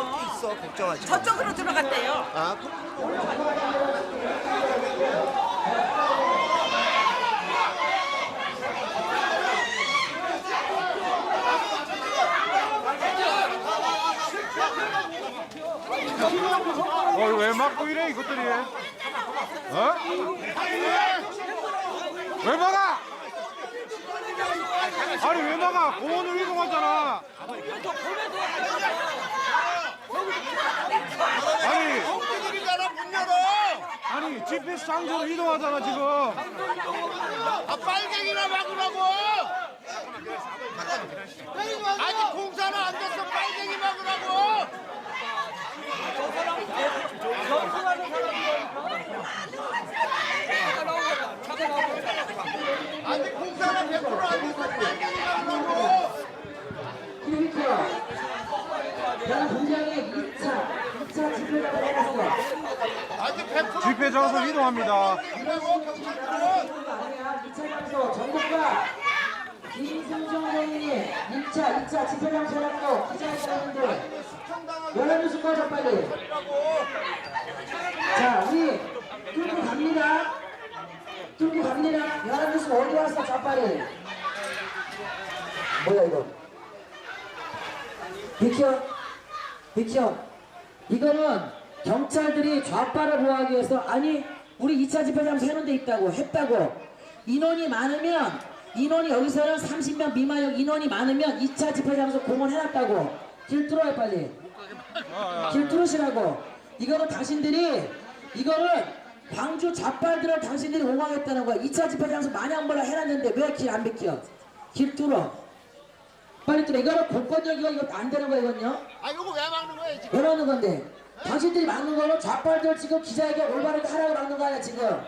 있어 걱정하지 마. 저쪽으로 들어갔대요. 아, 어, 이거 왜 막고 이래, 이것들이? 어? 왜 막아? 아니, 왜 막아? 공원으로 이동하잖아. 아니, 우리잖아 문 열어. 아니, GPS 장소로 이동하잖아, 지금. 아 빨갱이나 막으라고. 아직 공사는 안 됐어 빨갱이 막으라고. 아직 공사는 100%안 됐어 빨갱이 막으라고. 킬로미 터전 분장의 2차 2차 집회를 해놨어. 아직 100% 집회 장소 이동합니다. 아니야 2차 장소. 전국과 김승정 대인이 1차 2차 집회 장소 해놨고 기자회견하는데 열어주실 거죠 빨리. 자 우리 뚫고 갑니다. 뚫고 갑니다. 열어주시고 어디 왔어 자 빨리. 뭐야 이거? 비켜 비켜 이거는 경찰들이 좌파를 보호하기 위해서 아니 우리 2차 집회 장소 해놓은 데 있다고 했다고. 인원이 많으면 인원이 여기서는 30명 미만 인원이 많으면 2차 집회 장소 공원 해놨다고. 길 뚫어요 빨리. 길 뚫으시라고. 이거는 당신들이 이거는 광주 좌빨들을 당신들이 옹호하겠다는 거야. 2차 집회 장소 마냥 몰라 해놨는데 왜 길 안 비켜? 길 뚫어 빨리 뚫어 이거는 공권력이고 이거 안 되는 거야 이건요? 아 이거 왜 막는 거야 지금? 열어놓는 건데? 당신들이 막는 거는 좌빨들 지금 기자에게 올바르게 하라고 막는 거 아니야 지금?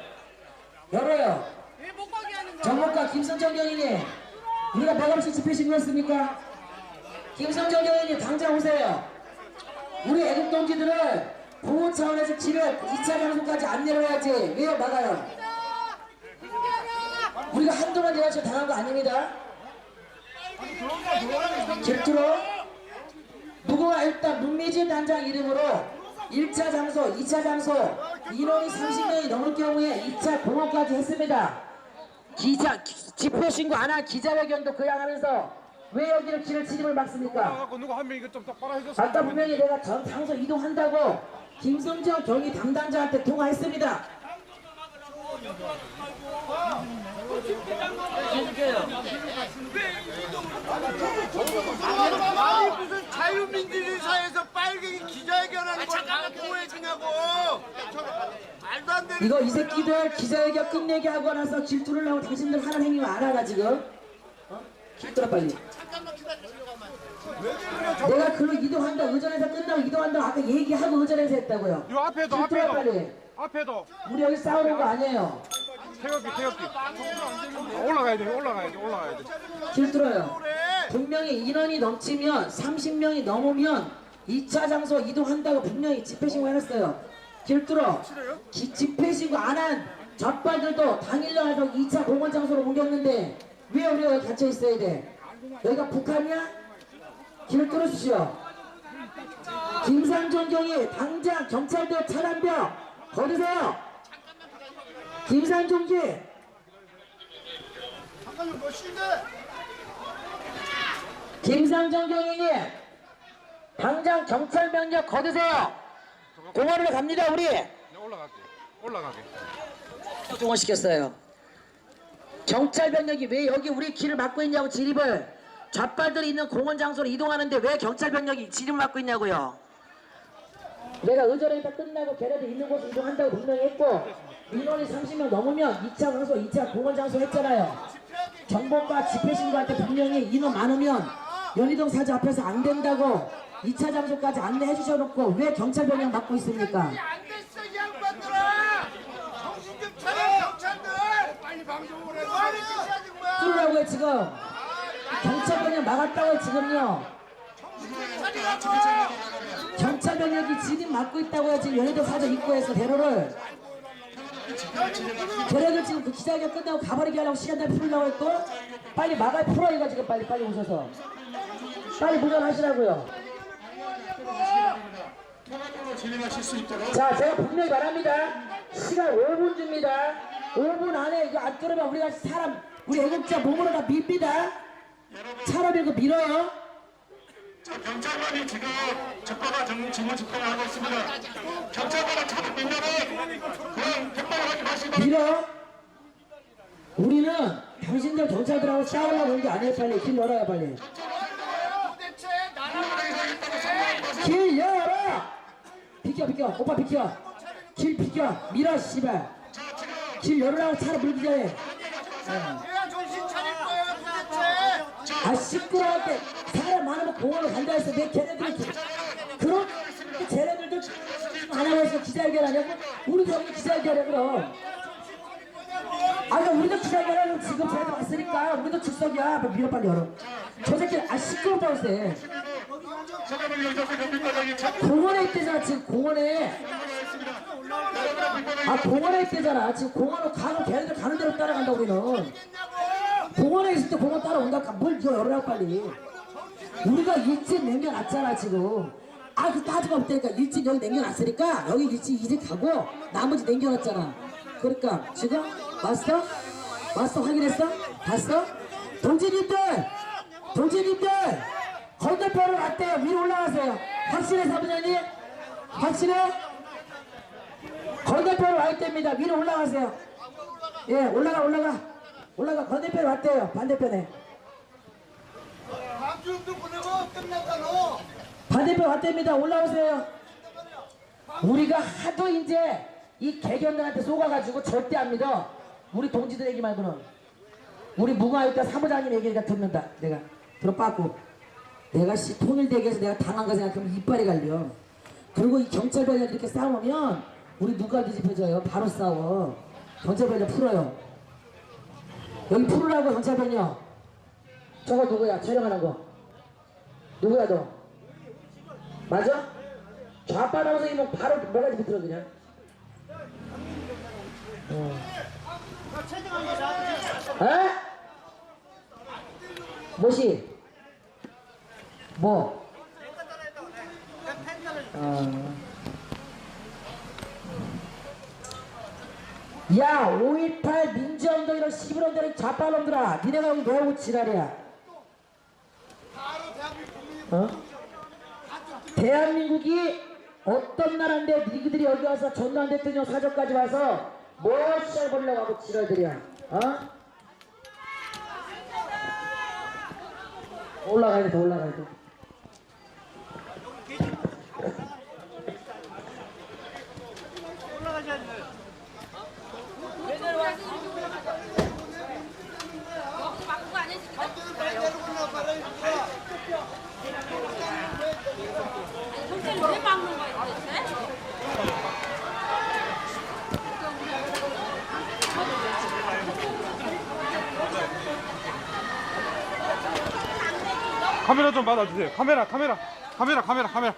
열어요. 왜 못 가게 하는 거야? 전문가 김성정 경위님 우리가 백없이 집회 신고했습니까? 김성정 경위님 당장 오세요. 우리 애국 동지들을 보호 차원에서 길을 2차 장소까지 안 내려야지. 왜 막아요? 우리가 한동안 내가 지금 당한 거 아닙니다 질투로 누구가 일단 문미진 단장 이름으로 1차 장소, 2차 장소 인원이 30명이 넘을 경우에 2차 공원까지 했습니다. 기자 기- 집회 신고 안 한 기자회견도 그냥 하면서 왜 여기를 길을 진입을 막습니까? 한명좀 해줬어. 아까 분명히 내가 전 장소 이동한다고 김성정 경위 담당자한테 통화했습니다. 아니 무슨 자유민주주의 사회에서 빨갱이 기자회견하는 걸 잠깐만 보여주냐고 말도 안 되는 이거 이 새끼들 기자회견 끝내게 하고 나서 길 뚫으려고 당신들 하는 행위 알아라 지금? 어? 길 뚫어 빨리. 내가 글로 이동한다 의전에서 끝나고 이동한다 아까 얘기하고 의전에서 했다고요. 요 앞에도, 앞에도. 빨리. 앞에도. 우리 여기 싸우는 거 아니에요. 태엽기, 태엽기. 올라가야 돼, 올라가야 돼, 올라가야 돼. 길 뚫어요. 분명히 인원이 넘치면 30명이 넘으면 2차 장소 이동한다고 분명히 집회 신고 해놨어요. 길 뚫어. 기- 집회 신고 안한 젖발들도 당일날 와서 2차 공원 장소로 옮겼는데 왜 우리가 여기 갇혀 있어야 돼? 여기가 북한이야? 길을 뚫으십시오. 김상jon 경이 당장 경찰대 차단병 거두세요. 뭐 쉬는데 김상정 경위님 당장 경찰 병력 거두세요. 공원으로 갑니다 우리. 올라갈게. 올라가게. 동원시켰어요. 경찰 병력이 왜 여기 우리 길을 막고 있냐고 진입을 좌빨들이 있는 공원 장소로 이동하는데 왜 경찰 병력이 진입을 막고 있냐고요. 내가 의전에서 끝나고 걔네들 있는 곳으로 이동한다고 분명히 했고 인원이 30명 넘으면 2차 장소 2차 공원 장소 했잖아요. 정보과 집회 신고한테 분명히 인원 많으면 연희동 사주 앞에서 안 된다고 2차 장소까지 안내해 주셔놓고 왜 경찰 병력 막고 있습니까? 안 됐어 이 양반들아! 정신 좀 차려 경찰들! 빨리 방송을 해 뭐하는 짓이야 정말. 뚫으라고 해 지금. 경찰 병력 막았다고 해 지금요. 경찰 병력이 진입 막고 있다고 해 지금 연희동 사주 입구에서 대로를 걔네들 지금 그 기자회견 끝나고 가버리게 하려고 시간 날 풀려고 했고 빨리 막아야 풀어 이거 지금 빨리 빨리 오셔서 빨리 무전하시라고요 자, 제가 분명히 말합니다. 시간 5분 줍니다. 5분 안에 이거 안 끊으면 우리가 사람, 우리 애국자 몸으로 다 밉니다. 차로 밀고 밀어요. 자, 경찰관이 지금 접근과 정- 직무 집행을 하고 있습니다. 경찰관은 차를 밀면은 그냥 택배를 하지 마시고 밀어. 우리는 당신들 경찰들하고 싸우려고 하는 게 아니에요, 빨리. 길 열어요, 빨리. 도대체 길 열어! 비켜, 비켜. 오빠 비켜. 길 비켜. 밀어, 씨발. 길 열으라고 차를 밀기 전에. 해야 정신 차릴 거예요 도대체 아 시끄러울 때 사람 많으면 공원을 간다 했어 내 걔네들이 기- 그런 그 쟤네들도 안 하고 있어 기자회견 하냐고? 우리도 여기 기자회견 해 그럼. 아 그럼 우리도 기자회견 하려고 지금 쟤네들 왔으니까 우리도 즉석이야. 밀어 빨리 열어. 저 새끼 아 시끄럽다고 경비과장이 차 공원에 있대잖아 지금 공원에. 아 공원에 있대잖아. 지금 공원으로 가고 걔네들 가는 대로 따라간다 우리는. 공원에 있을 때 공원 따라온다니까 뭘 열으라고 빨리 우리가 일진 남겨놨잖아 지금. 아 그 따지가 없다니까 일진 여기 남겨놨으니까 여기 일진 이제 가고 나머지 남겨놨잖아. 그러니까 지금 왔어? 왔어 확인했어? 봤어? 동지님들! 동지님들! 건너편으로 왔대요. 위로 올라가세요. 확실해 사부장님? 확실해? 건너편으로 와 있답니다. 위로 올라가세요. 예 올라가 올라가. 올라가. 건너편에 왔대요. 반대편에 방주도 보내고 끝났잖아 반대편 왔답니다. 올라오세요. 우리가 하도 이제 이 개견들한테 속아가지고 절대 안 믿어. 우리 동지들 얘기 말고는. 우리 무궁화육대 사무장님 얘기니까 듣는다. 내가 들어빠고. 내가 씨 통일대교에서 내가 당한 거 생각하면 이빨이 갈려. 그리고 이 경찰관이 이렇게 싸우면 우리 누가 뒤집혀져요? 바로 싸워. 경찰관이 풀어요. 여기 풀으라고 경찰관이요. 저거 누구야? 촬영하는 거. 누구야 너? 맞아? 좌파 방송이면 바로 뭐가지 비틀어 그냥. 어. 에? 뭐시? 뭐? 어. 야, 5.18 민주운동 이런 시부런들이 좌파놈들아, 니네가 여기 뭐하고 지랄이야? 어? 대한민국이 어떤 나라인데 니들이 여기 와서 전두환 대통령 사저까지 와서 뭘 시작 보려고 하고 지랄들이야 어? 올라가야 돼더 올라가야 돼 막고 안 했을까? 경찰이 왜 막는 거야 도대체? 카메라 좀 받아주세요. 카메라, 카메라, 카메라, 카메라, 카메라.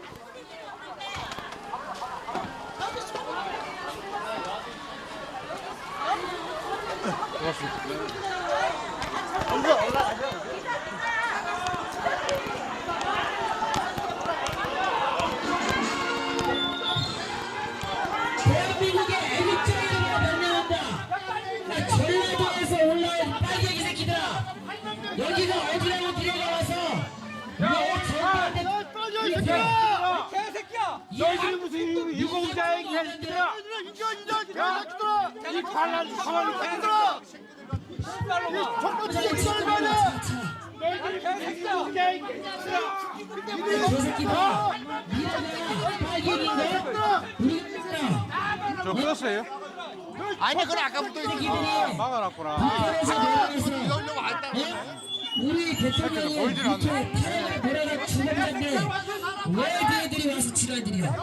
대한민국의 너희들이 무슨 유공자의 개새끼들아 이 반란 가만히 개새끼들아 정권 진짜 기다려야 저 새끼들아 미안해 빨갱이인가 우리가 저 껐어요? 아니 그건 아까부터 막아놨구나. 이러려고 왔다 우리 대통령이 않네. 밑에 내려가 죽었는데 왜 걔들이 와서 지랄들이야.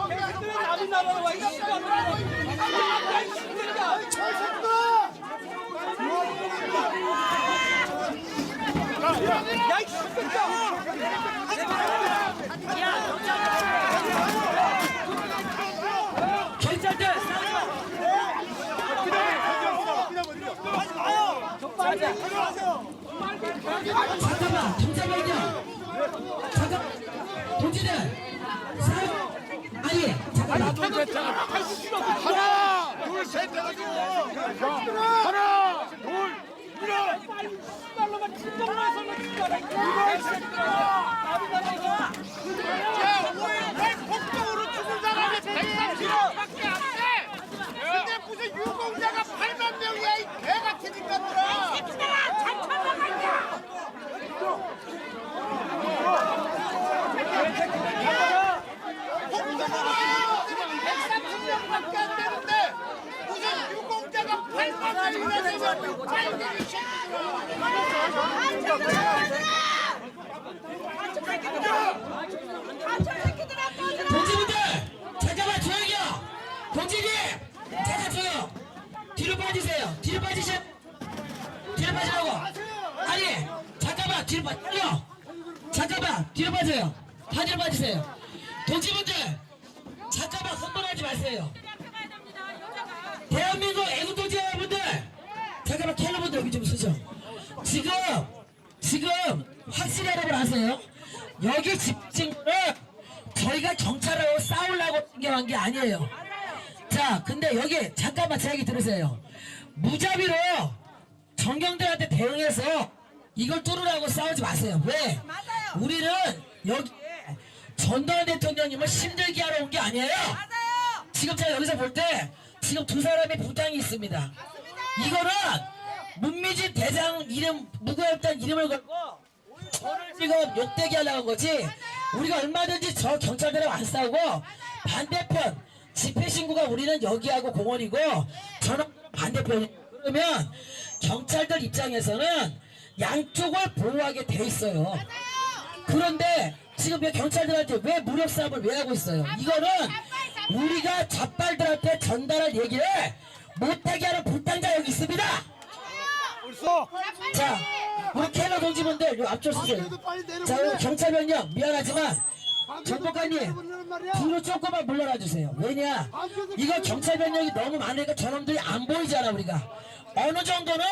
경찰들 잠깐만 경찰관이야 잠깐 동지들 사람 아니 잠깐 하나 둘셋 해가지고 하나 둘 밀어 야, 5.18 폭동으로 죽은 사람이 130명밖에 안 돼! 근데 무슨 유공자가 8만 명이야, 이 개 같은 인간들아! 폭동으로 지금 130명밖에 안 되는데 무슨 유공자가 8만 명이나 되면 빨갱이 새끼들아! 동지분들 잠깐만 조용히요 동지님 잠깐 조용 뒤로 빠지세요 뒤로 빠지셔 뒤로 빠지라고 아니 잠깐만 뒤로 빠져요 잠깐만 뒤로 빠져요. 다 뒤로 빠지세요. 동지분들 잠깐만 흥분하지 마세요. 대한민국 애국동지 여러분들 잠깐만 캘러분들 여기 좀 서죠 지금 지금 확실히 여러분 아세요? 여기 집중은 저희가 경찰하고 싸우려고 신경한 게 아니에요. 자 근데 여기 잠깐만 제 얘기 들으세요. 무자비로 정경들한테 대응해서 이걸 뚫으라고 싸우지 마세요. 왜? 우리는 여기 전두환 대통령님을 힘들게 하러 온 게 아니에요. 지금 제가 여기서 볼 때 지금 두 사람의 부당이 있습니다. 이거는 문미진 대장 이름 무고했던 이름을 걸고 저를 지금 욕되게 하려고 한 거지. 우리가 얼마든지 저 경찰들하고 안 싸우고 반대편 집회 신고가 우리는 여기하고 공원이고 저는 반대편 그러면 경찰들 입장에서는 양쪽을 보호하게 돼 있어요. 그런데 지금 왜 경찰들한테 왜 무력 싸움을 왜 하고 있어요? 이거는 우리가 잡발들한테 전달할 얘기를 못하게 하는 불당자 여기 있습니다. 자, 우리 캐너 동지분들 요 앞쪽 서세요. 자, 우리 경찰 병력 미안하지만 정보관님 뒤로 조금만 물러나 주세요. 왜냐? 이거 경찰 병력이 너무 많으니까 저놈들이 안 보이잖아 우리가. 어느 정도는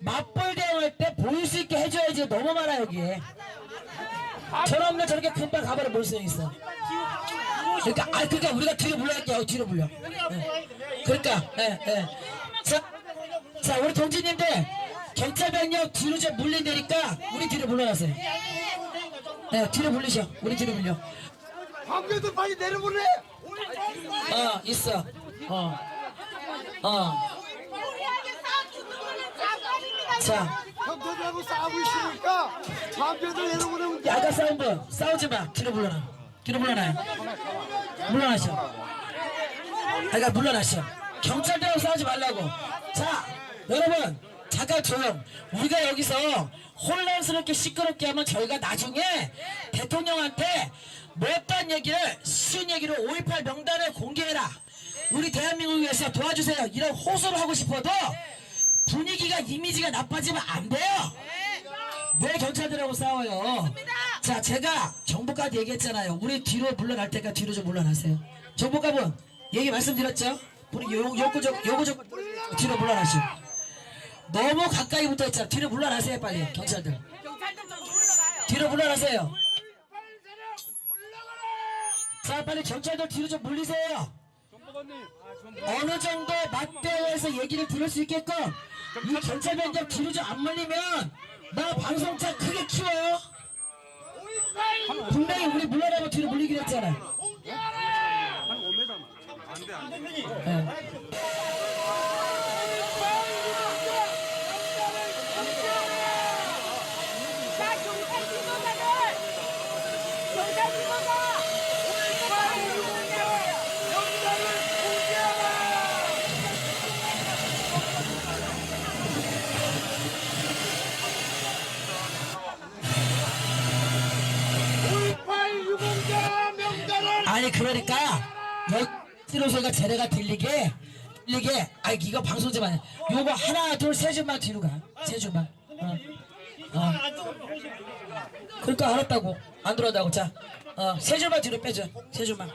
맞벌 대응할 때 보일 수 있게 해줘야지 너무 많아 여기에. 저놈들 저렇게 금방 가버려 볼수 있어. 그러니까 아 그러니까 우리가 뒤로 물러갈게요. 뒤로 물려. 예. 그러니까 예 예. 자, 자 우리 동지님들 경찰 병력 뒤로 좀 물린다니까 우리 뒤로 물러나세요. 네 뒤로 물리셔. 우리 뒤로 물려. 방금도 빨리 내려보내! 어 있어. 어. 어. 자 형들하고 싸우고 있으니까 방금도 내려보내면 야가 싸운 분 싸우지 마. 뒤로 물러나. 뒤로 물러나요. 물러나셔. 아까 물러나셔. 경찰들하고 싸우지 말라고. 자, 여러분 잠깐 조용. 우리가 여기서 혼란스럽게 시끄럽게 하면 저희가 나중에 대통령한테 못한 얘기를 쉬운 얘기로 5.18 명단을 공개해라. 우리 대한민국을 위해서 도와주세요. 이런 호소를 하고 싶어도 분위기가 이미지가 나빠지면 안 돼요. 왜 경찰들하고 싸워요? 자, 제가 정보까지 얘기했잖아요. 우리 뒤로 물러날 때까지 뒤로 좀 물러나세요. 정보가분 얘기 말씀드렸죠? 우리 요, 요구적, 요구적 뒤로 물러나시오. 너무 가까이 붙어 있잖아. 뒤로 물러나세요, 빨리. 경찰들. 뒤로 물러나세요. 자, 빨리 경찰들 뒤로 좀 물리세요. 어느 정도 맞대어에서 얘기를 들을 수 있게끔 이 경찰 변경 뒤로 좀안 물리면 나 방송차 크게 키워요. 분명히 우리 물러나고 뒤로 물리기로 했잖아. 한 5m만. 안돼 안돼 여기로 소리가 제래가 들리게 들리게. 아 이거 방송 좀 하냐 요거 하나 둘 세 줄만 뒤로 가세 줄만 어. 어. 그러니까 알았다고. 안 들어온다고. 자어세 줄만 뒤로 빼줘. 세 줄만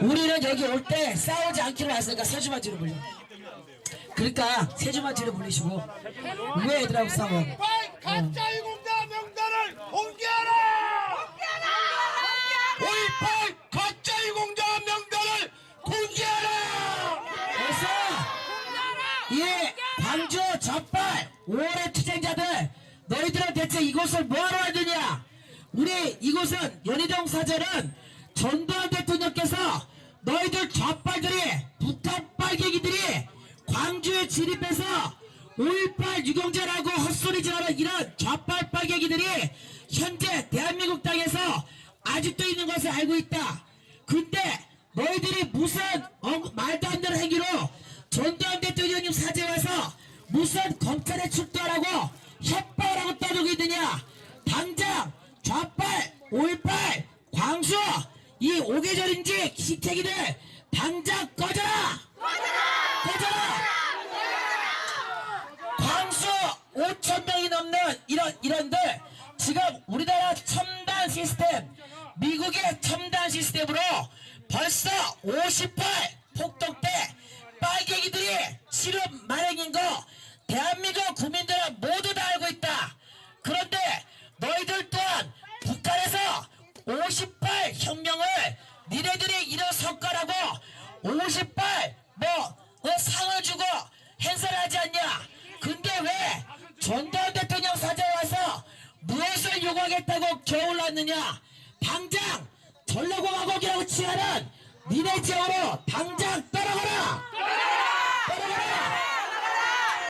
우리는 여기 올 때 싸우지 않기로 했으니까 세 줄만 뒤로 물려 그러니까 세 줄만 뒤로 물리시고. 왜 애들하고 싸워? 가 이것은 이 광주 적발 5월의 투쟁자들 너희들은 대체 이곳을 뭐하러 왔느냐 우리 이곳은 연희동 사절은 전두환 대통령께서 너희들 좌빨들이 북한 빨갱이들이 광주에 진입해서 5.18 유경제라고 헛소리 지르는 이런 좌빨 빨갱이들이 현재 대한민국 땅에서 아직도 있는 것을 알고 있다. 근데 너희들이 무슨 어, 말도 안 되는 행위로 전두환 대통령님 사제 와서 무슨 검찰에 출두하라고 협박을 하고 떠들고 있느냐? 당장 좌빨 5.18 광수 이 오계절인지 식태기들 당장 꺼져라! 꺼져라! 광수 5천 명이 넘는 이런 이런들 지금 우리나라 첨단 시스템 미국의 첨단 시스템으로 벌써 58 폭독대 빨갱이들이 실험 만행인 거 대한민국 국민들은 모두 다 알고 있다. 그런데 너희들 또한 북한에서 58 혁명을 니네들이 일어섰거라고 58 뭐, 어, 상을 주고 행사를 하지 않냐? 근데 왜 전두환 대통령 사자에 와서 무엇을 요구하겠다고 겨울 났느냐? 칭하는 니네 지역으로 당장 떠나가라!